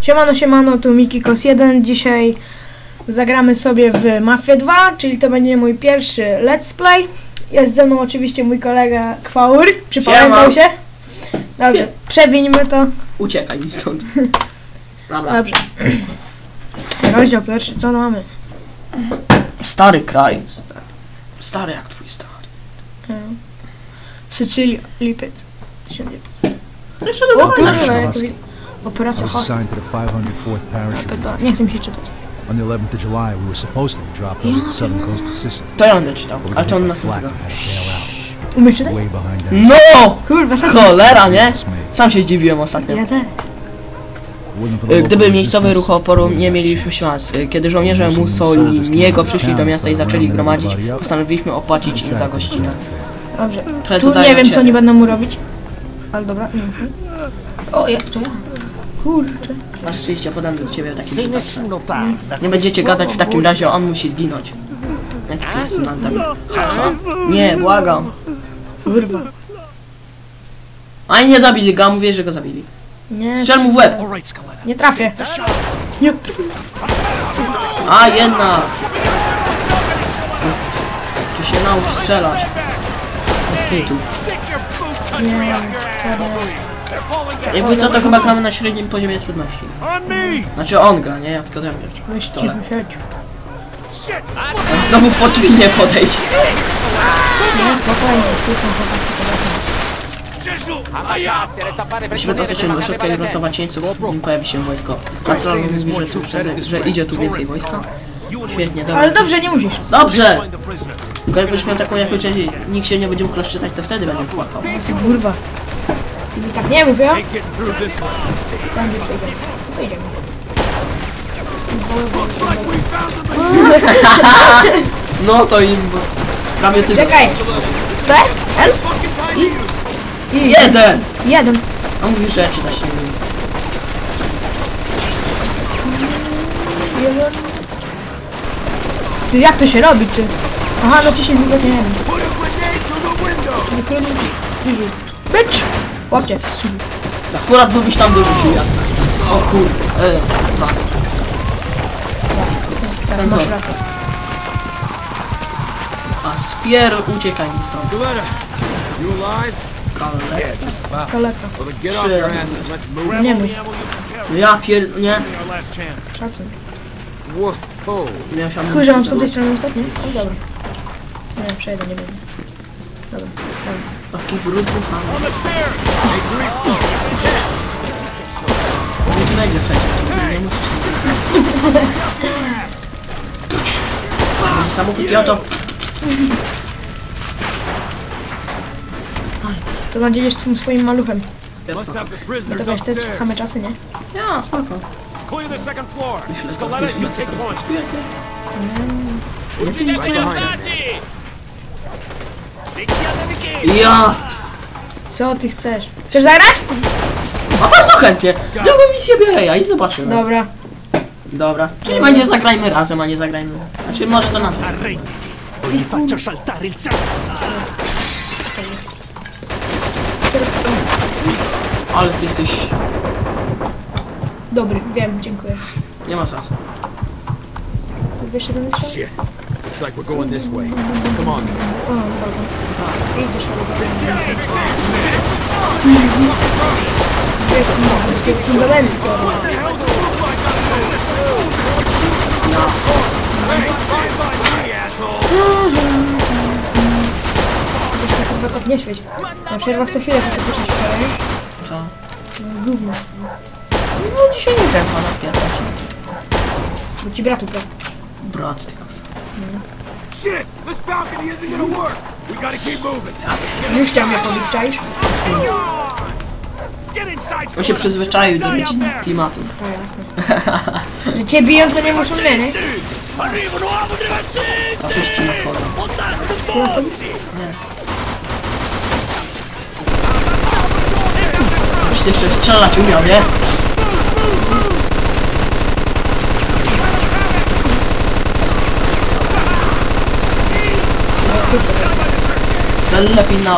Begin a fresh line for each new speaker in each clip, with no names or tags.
Siemano, siemano, tu Miki Kos 1. Dzisiaj zagramy sobie w Mafia 2, czyli to będzie mój pierwszy let's play. Jest ze mną oczywiście mój kolega Kwaur. Przypamiętał się? Dobrze, przewińmy to.
Uciekaj mi stąd. Dobra.
Dobrze. Rozdział pierwszy, co mamy?
Stary kraj. Stary, stary jak twój stary.
Sycylia, lipiec. 1900.
To jeszcze
O
dobra
kurwa,
wojna.
jak Operacja
assigned to the 504th Parachute.
Nie chcę mi się czytać.
On the 11th of July, we were supposed to be dropped over the southern coast of Sicily.
To ja będę czytał,
got
to on
flak and had
Umiesz czytać?
bail out way behind that.
No!
Kurwa, tak.
Cholera, nie? Sam się zdziwiłem ostatnio.
Ja też.
Y,
local
Gdyby miejscowy
resistance,
ruch oporu nie mieliśmy szans. Kiedy żołnierze Mussoliniego przyszli do miasta i zaczęli gromadzić, postanowiliśmy opłacić im za gościnę.
Dobrze.
Trochę
Tu nie wiem, co oni będą mu robić. Ale dobra, nie wiem. O, jak to ja? Kurczę.
Masz rzeczywiście podam do ciebie taki przypadek.
nessuno parla,
Nie będziecie gadać w takim razie, on musi zginąć. Jaki jesteś tak. Haha. Nie, błagam.
Kurwa.
A nie zabili go, a mówię, że go zabili.
Nie,
Strzel mu w łeb.
nie trafię. Nie trafię.
A, jedna. Czy się naucz strzelać? Bez kitu.
Nie,
Jakby co, to chyba gramy na średnim poziomie trudności. Znaczy on gra, nie? Ja tylko gram grać.
weź
To
cicho
le-
siedź.
Znowu podwójnie podejść.
Nie, spokojnie, tu są chłopaki.
Musimy dostać się do środka i ratować jeńców, nim pojawi się wojsko. Kontrol mówi, że, tu, że, że idzie tu więcej wojska. Świetnie, dobra.
Ale dobrze, nie musisz.
Dobrze! Tylko jakbyś miał taką jakość, że nikt się nie będzie mógł rozczytać, to wtedy będzie płakał.
Ty kurwa. Mi tak nie mów, ja? Tam gdzie przejdę. No to idziemy.
No to im... Prawie ty...
Czekaj. Jest? L? I?
Jeden!
Jeden.
A mówi, że czytać nie umie.
Jeden. Ty, jak to się robi, ty? Aha, no 10 minut, nie wiem. I. Bitch! Łapcie.
Akurat byłbyś tam dorzucił, jasne. O kur... E, dwa.
Tak,
Cenzor.
masz rację.
A spier... uciekaj mi stąd.
Galetta, you alive?
Kalet.
Kaleka.
Well, then get off
Trzy
your
razy.
asses. Let's move.
Nie mów.
Ja pier... nie.
Szacun.
Whoa.
Miał się
Chuj, że mam z tej strony ostatnie? No dobra. Nie, przejdę, nie będę. Dobra, teraz.
Takich. Nie będzie stać. Nie musisz. Będzie samochód i oto.
To nadzielisz tym swoim maluchem. To wiesz, te same czasy, nie?
Ja, spoko.
Clear the second floor. Scaletta, you take point.
Nie
Right behind him.
Ja!
Co ty chcesz? Chcesz zagrać?
A bardzo chętnie. Drugą misję biorę ja i zobaczymy.
Dobra.
Dobra. Czyli będzie zagrajmy razem, a nie zagrajmy. Znaczy może to na to.
Gli faccio saltare il.
Ale ty jesteś...
Dobry, wiem, dziękuję.
Nie ma sensu.
Wiesz, jeden jeszcze?
Shit. Looks like we're going this way. Come on.
Tak nie świeć. Na przerwach co chwilę takie puszczać nie?
Co?
No, Gówno.
No dzisiaj nie wiem, pana pierwsza.
Bo ci bratu to.
Brat ty kurwa.
Shit! This balcony isn't gonna work. We gotta keep moving.
Czaisz?
Get inside.
On się przyzwyczaił do być klimatu.
No jasne. Że cię biją, to nie muszą mnie, nie?
Dei ragazzi.
Faszyści nadchodzą. Nie. Ty jeszcze strzelać umiał, nie?
நல்ல பின்னா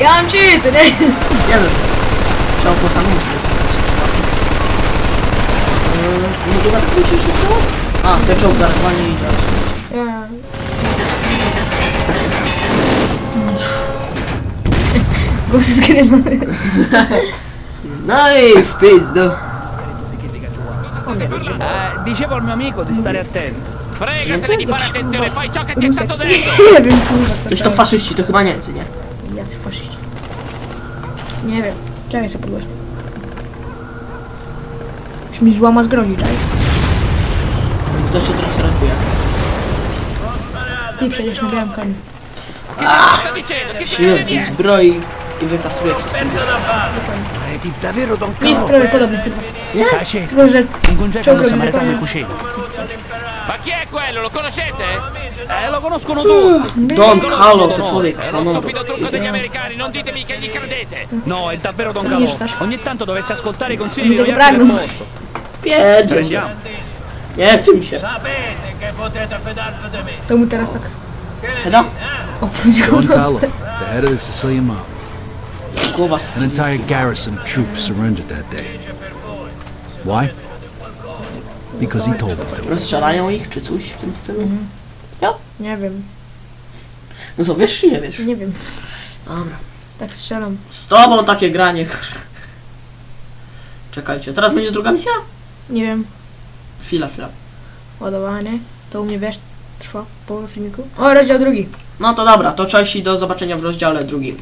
yeah, I'm cheating.
yeah, look. Ciao, porta musica. Non giocate con ci sono? Ah, perciò usare qua ninja. Yeah. Zaraz.
Ja. Głosy zgrywa.
No i w pizdu.
Eh, dicevo al mio amico di stare attento.
Fregatene di fare attenzione, fai ciò che ti è stato detto!
Nie wiem, kurwa,
to faszyści, to chyba Niemcy, nie?
Jacy faszyści. Nie wiem. Czekaj sobie podgłośnię. Już mi złama zgrozi, czekaj.
Kto się teraz ratuje?
Ty przecież na białym koniu.
Sto dicendo, chi se ne
Śledzi, zbroi i wykastruje wszystko.
Crepi davvero Don
chyba.
Tace,
Tylko, że
un congedo
Ciao,
non samaritano
Congedo.
e cucina.
Ma chi è quello? Lo conoscete?
Eh, lo conoscono tutti.
Don Carlo to człowiek
È uno stupido trucco degli americani, non ditemi che gli credete!
No, è davvero Don
sto-
Ogni tanto dovesse ascoltare i consigli
Mi
di del
prendere.
posto.
Pierdzie się.
Prendiamo.
Nie chce mi się.
to mu teraz tak
Heda?
oprócz
Don Carlo, the head of the Sicilian mob. An entire garrison of troops surrendered that day. Why? Because he told them to.
Rozstrzelają ich, czy coś w tym stylu?
Nie wiem,
No to wiesz, czy nie wiesz?
nie wiem.
Dobra.
Tak strzelam.
Z tobą takie granie. Czekajcie, teraz będzie druga misja?
Nie wiem.
Chwila, chwila.
Ładowanie. To u mnie wiesz, trwa połowę filmiku. O, rozdział drugi.
No to dobra, to cześć i do zobaczenia w rozdziale drugim.